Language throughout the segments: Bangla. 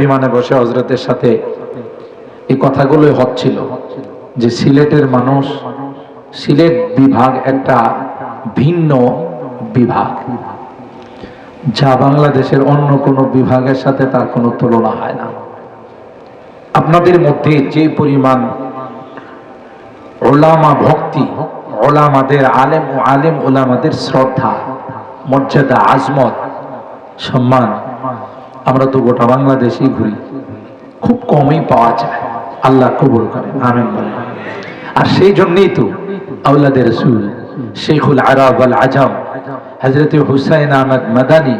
বিমানে বসে হজরতের সাথে এই কথাগুলোই হচ্ছিল যে সিলেটের মানুষ, সিলেট বিভাগ একটা ভিন্ন বিভাগ। যা বাংলাদেশের অন্য কোনো বিভাগের সাথে তার কোনো তুলনা হয় না। আপনাদের মধ্যে যে পরিমাণ ওলামা ভক্তি, ওলামাদের আলেম ও আলেম ওলামাদের শ্রদ্ধা, মর্যাদা, আজমত, সম্মান আমরা তো গোটা বাংলাদেশেই ঘুরি। খুব কমই পাওয়া যায়। আল্লাহ কবুল করেন। আমিন বলেন। আর সেই জন্যই তো আউলাদের রসুল শেখুল আরব আল আজম হজরত হুসাইন আহমদ মাদানী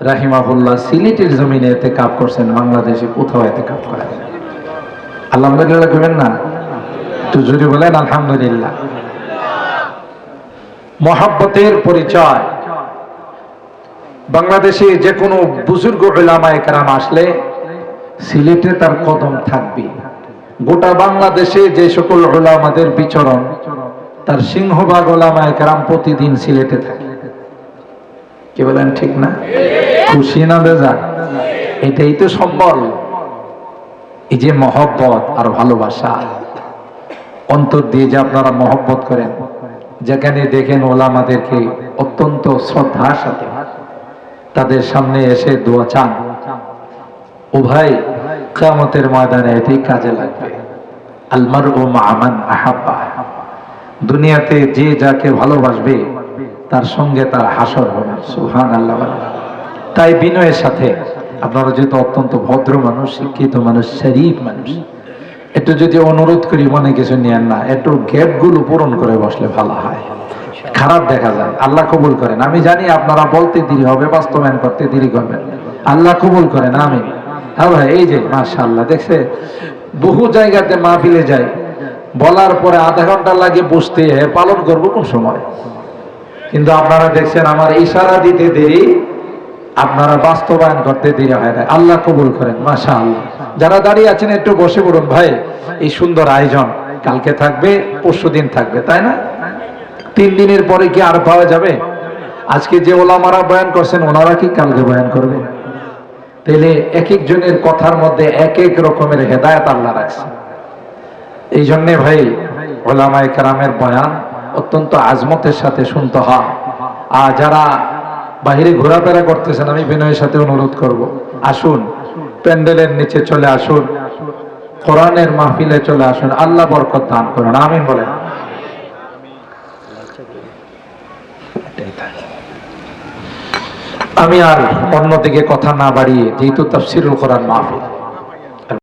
রাহিমাহুল্লাহ সিলেটের জমিনে এতে কাপ করছেন, বাংলাদেশে কোথাও এতে কাপ করেন আলহামদুলিল্লাহ করবেন না? তো যদি বলেন, আলহামদুলিল্লাহ। মহাব্বতের পরিচয় বাংলাদেশে যে কোনো বুজুর্গ ওলামা একরাম আসলে সিলেটে তার কদম থাকবে। গোটা বাংলাদেশে যে সকল ওলামাদের বিচরণ, তার সিংহভাগ ওলামা একরাম প্রতিদিন সিলেটে থাকে। কি বলেন, ঠিক না? খুশি না বেজা এটাই তো সম্বল। এই যে মহব্বত আর ভালোবাসা, অন্তর দিয়ে যে আপনারা মহব্বত করেন, যেখানে দেখেন ওলামাদেরকে অত্যন্ত শ্রদ্ধার সাথে। তাদের সামনে এসে দোয়া চান। ও ভাই কামতের ময়দানে এটি কাজে লাগবে। আলমার ও আমান আহাব্বা। দুনিয়াতে যে যাকে ভালোবাসবে, তার সঙ্গে তার হাসর হবে। সুহান আল্লাহ তাই বিনয়ের সাথে আপনারা যেহেতু অত্যন্ত ভদ্র মানুষ, শিক্ষিত মানুষ, শরীফ মানুষ, একটু যদি অনুরোধ করি মনে কিছু নিয়েন না, একটু গ্যাপগুলো পূরণ করে বসলে ভালো হয়। খারাপ দেখা যায়। আল্লাহ কবুল করেন। আমি জানি আপনারা বলতে দেরি হবে, বাস্তবায়ন করতে দেরি করবেন। আল্লাহ কবুল করেন আমি হ্যাঁ ভাই, এই যে মাশা আল্লাহ দেখছে? বহু জায়গাতে মাহফিলে যায় বলার পরে আধা ঘণ্টা লাগে বসতে এর পালন করব কোন সময়? কিন্তু আপনারা দেখছেন, আমার ইশারা দিতে দেরি, আপনারা বাস্তবায়ন করতে দেরি হয় না। আল্লাহ কবুল করেন মাশা আল্লাহ যারা দাঁড়িয়ে আছেন, একটু বসে পড়ুন। ভাই, এই সুন্দর আয়োজন কালকে থাকবে, পরশু দিন থাকবে, তাই না? তিন দিনের পরে কি আর পাওয়া যাবে? আজকে যে ওলামারা বয়ান করছেন, ওনারা কি কালকে বয়ান করবে? তাহলে এক একজনের কথার মধ্যে এক এক রকমের হেদায়ত আল্লাহ রাখছে। এই জন্যে ভাই, ওলামায় কারামের বয়ান অত্যন্ত আজমতের সাথে শুনতে হয়। আর যারা বাহিরে ঘোরাফেরা করতেছেন, আমি বিনয়ের সাথে অনুরোধ করব। আসুন, প্যান্ডেলের নিচে চলে আসুন, কোরআনের মাহফিলে চলে আসুন। আল্লাহ বরকত দান করুন। আমিন বলেন। আমি আর অন্যদিকে কথা না বাড়িয়ে যেহেতু তাফসিরুল করার মাহফিল।